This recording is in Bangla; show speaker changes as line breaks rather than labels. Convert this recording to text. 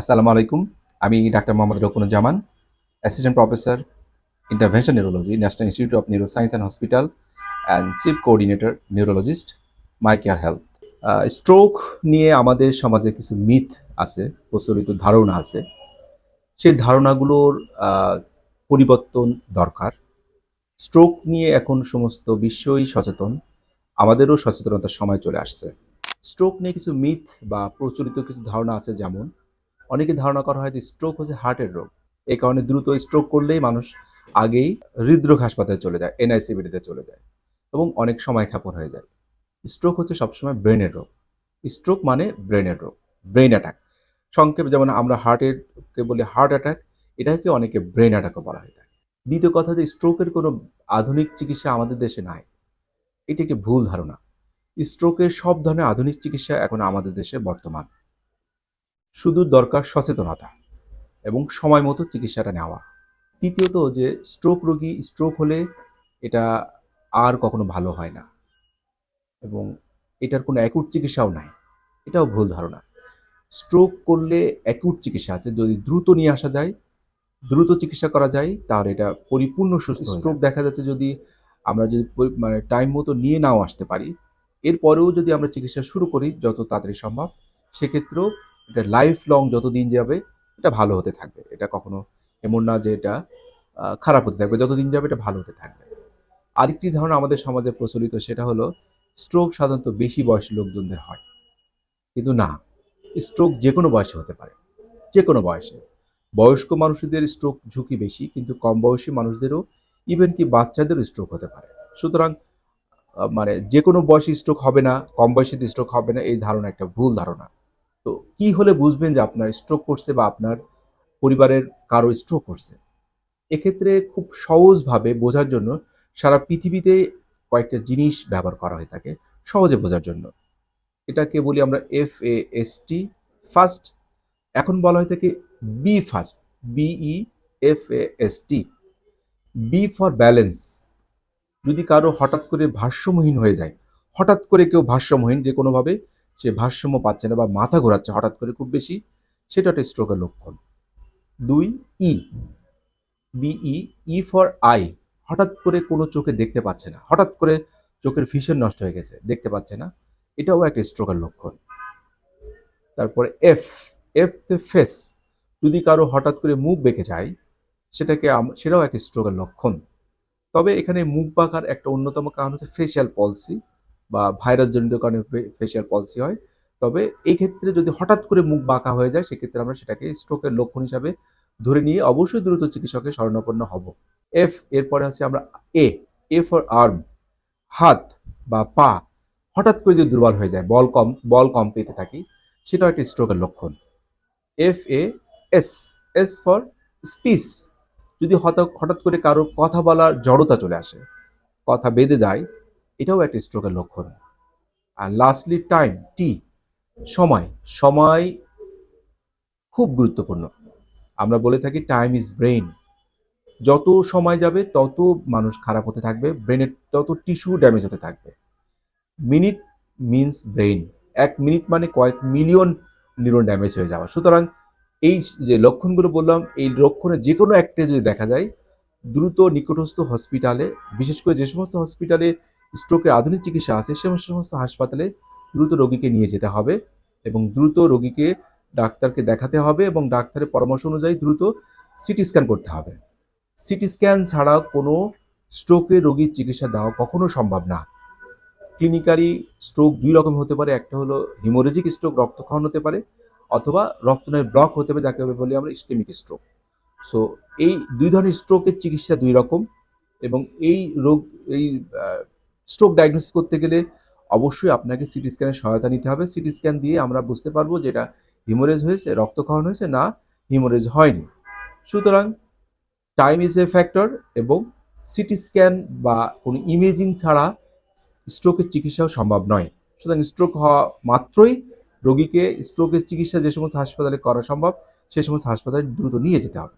আসসালামু আলাইকুম। আমি doctor Mohammad Rokunuzzaman assistant professor intervention neurology national institute of neuro science and hospital and chief coordinator neurologist my care health stroke নিয়ে আমাদের সমাজে কিছু মিথ আছে, প্রচলিত ধারণা আছে। সেই ধারণাগুলোর পরিবর্তন দরকার। স্ট্রোক নিয়ে এখন সমস্ত বিশ্বই সচেতন, আমাদেরও সচেতনতার সময় চলে আসছে। স্ট্রোক নিয়ে কিছু মিথ বা প্রচলিত কিছু ধারণা আছে যেমন অনেকে ধারণা করা হয় যে স্ট্রোক হচ্ছে হার্টের রোগ। এই কারণে দ্রুত স্ট্রোক করলেই মানুষ আগেই হৃদরোগ হাসপাতালে চলে যায় এনআইসিবিডিতে চলে যায় এবং অনেক সময় ক্ষেপণ হয়ে যায়। স্ট্রোক হচ্ছে সবসময় ব্রেনের রোগ। স্ট্রোক মানে ব্রেনের রোগ ব্রেন অ্যাটাক সংক্ষেপে যেমন আমরা হার্টেরকে বলি হার্ট অ্যাটাক এটাকে অনেকে ব্রেন অ্যাটাকও বলা হয়ে থাকে দ্বিতীয় কথা যে স্ট্রোকের কোনো আধুনিক চিকিৎসা আমাদের দেশে নাই। এটি একটি ভুল ধারণা। স্ট্রোকের সব ধরনের আধুনিক চিকিৎসা এখন আমাদের দেশে বর্তমান। শুধু দরকার সচেতনতা এবং সময় মতো চিকিৎসাটা নেওয়া। তৃতীয়ত যে স্ট্রোক রোগী স্ট্রোক হলে এটা আর কখনো ভালো হয় না এবং এটার কোনো অ্যাকুট চিকিৎসাও নাই। এটাও ভুল ধারণা। স্ট্রোক করলে অ্যাকুট চিকিৎসা আছে। যদি দ্রুত নিয়ে আসা যায় দ্রুত চিকিৎসা করা যায় তাহলে এটা পরিপূর্ণ সুস্থ স্ট্রোক দেখা যাচ্ছে যদি আমরা যদি মানে টাইম মতো নিয়ে নাও আসতে পারি এরপরেও যদি আমরা চিকিৎসা শুরু করি যত তাড়াতাড়ি সম্ভব সেক্ষেত্রেও এটা লাইফ লং যতদিন যাবে এটা ভালো হতে থাকবে। এটা কখনো এমন না যে এটা খারাপ হতে থাকবে। যত দিন যাবে, এটা ভালো হতে থাকবে। আরেকটি ধারণা আমাদের সমাজে প্রচলিত, সেটা হলো স্ট্রোক সাধারণত বেশি বয়সী লোকজনদের হয়। কিন্তু না স্ট্রোক যে কোনো বয়সে হতে পারে। যে কোনো বয়সে। বয়স্ক মানুষদের স্ট্রোক ঝুঁকি বেশি, কিন্তু কম বয়সী মানুষদেরও ইভেন কি বাচ্চাদেরও স্ট্রোক হতে পারে। সুতরাং মানে যে কোনো বয়সে স্ট্রোক হবে না, কম বয়সীদের স্ট্রোক হবে না, এই ধারণা একটা ভুল ধারণা। তো কি হলে বুঝবেন যে আপনার স্ট্রোক করছে বা আপনার পরিবারের কারও স্ট্রোক করছে? এক্ষেত্রে খুব সহজভাবে বোঝার জন্য সারা পৃথিবীতে কয়েকটা জিনিস ব্যবহার করা হয়ে থাকে সহজে বোঝার জন্য। এটাকে বলি আমরা F A S T fast এখন বলা হয়ে থাকে B fast B E F A S T B for balance যদি কারও হঠাৎ করে ভারসাম্যহীন হয়ে যায়, হঠাৎ করে কেউ ভারসাম্যহীন যে কোনোভাবে সে ভারসাম্য পাচ্ছে না বা মাথা ঘোরাচ্ছে হঠাৎ করে খুব বেশি, সেটা একটা স্ট্রোকের লক্ষণ। দুই E B E E for eye হঠাৎ করে কোনো চোখে দেখতে পাচ্ছে না, হঠাৎ করে চোখের ভিশন নষ্ট হয়ে গেছে, দেখতে পাচ্ছে না, এটাও একটা স্ট্রোকের লক্ষণ। তারপরে এফ এফ দ্য ফেস যদি কারও হঠাৎ করে মুখ বেঁকে যায়, সেটাকে সেটাও একটা স্ট্রোকের লক্ষণ। তবে এখানে মুখ বাঁকার একটা অন্যতম কারণ হচ্ছে ফেশিয়াল পলসি বা ভাইরাস জনিত কারণে ফেসিয়াল পলসি হয়। তবে এই ক্ষেত্রে যদি হঠাৎ করে মুখ বাঁকা হয়ে যায়, সেক্ষেত্রে আমরা সেটাকে স্ট্রোকের লক্ষণ হিসাবে ধরে নিয়ে অবশ্যই দ্রুত চিকিৎসকের শরণাপন্ন হব। এফ এরপরে হচ্ছে আমরা এ এ ফর আর্ম হাত বা পা হঠাৎ করে যদি দুর্বল হয়ে যায়, বল কম বল কম পেতে থাকি, সেটাও একটা স্ট্রোকের লক্ষণ। F A S S for speech যদি হঠাৎ হঠাৎ করে কারও কথা বলার জড়তা চলে আসে, কথা বেঁধে যায় এটাও একটা স্ট্রোকের লক্ষণ। আর লাস্টলি টাইম টি সময়। সময় খুব গুরুত্বপূর্ণ। আমরা বলে থাকি টাইম ইজ ব্রেইন যত সময় যাবে, তত মানুষ খারাপ হতে থাকবে ব্রেনের তত টিস্যু ড্যামেজ হতে থাকবে। মিনিট মিন্স ব্রেইন এক মিনিট মানে কয়েক মিলিয়ন নিউরন ড্যামেজ হয়ে যাওয়া। সুতরাং এই যে লক্ষণগুলো বললাম, এই লক্ষণে যে কোনো একটা যদি দেখা যায়, দ্রুত নিকটস্থ হসপিটালে বিশেষ করে যে সমস্ত হসপিটালে স্ট্রোকের আধুনিক চিকিৎসা আছে, সে সমস্ত হাসপাতালে দ্রুত রোগীকে নিয়ে যেতে হবে এবং দ্রুত রোগীকে ডাক্তারকে দেখাতে হবে এবং ডাক্তারের পরামর্শ অনুযায়ী দ্রুত সিটি স্ক্যান করতে হবে। সিটি স্ক্যান ছাড়া কোনো স্ট্রোকের রোগীর চিকিৎসা দেওয়া কখনো সম্ভব না। ক্লিনিক্যালি স্ট্রোক দুই রকম হতে পারে, একটা হলো হিমোরেজিক স্ট্রোক রক্তক্ষরণ হতে পারে, অথবা রক্তনালীর ব্লক হতে পারে, যাকে বলি আমরা ইস্কেমিক স্ট্রোক সো এই দুই ধরনের স্ট্রোকের চিকিৎসা দুই রকম এবং এই রোগ, এই স্ট্রোক ডায়াগনোসিস করতে গেলে অবশ্যই আপনাকে সিটি স্ক্যানের সহায়তা নিতে হবে। সিটি স্ক্যান দিয়ে আমরা বুঝতে পারব যে এটা হিমোরেজ হয়েছে, রক্তক্ষরণ হয়েছে না হিমোরেজ হয়নি। সুতরাং টাইম ইজ এ ফ্যাক্টর এবং সিটি স্ক্যান বা কোনো ইমেজিং ছাড়া স্ট্রোকের চিকিৎসাও সম্ভব নয়। সুতরাং স্ট্রোক হওয়া মাত্রই রোগীকে স্ট্রোকের চিকিৎসা যে সমস্ত হাসপাতালে করা সম্ভব, সে সমস্ত হাসপাতালে দ্রুত নিয়ে যেতে হবে।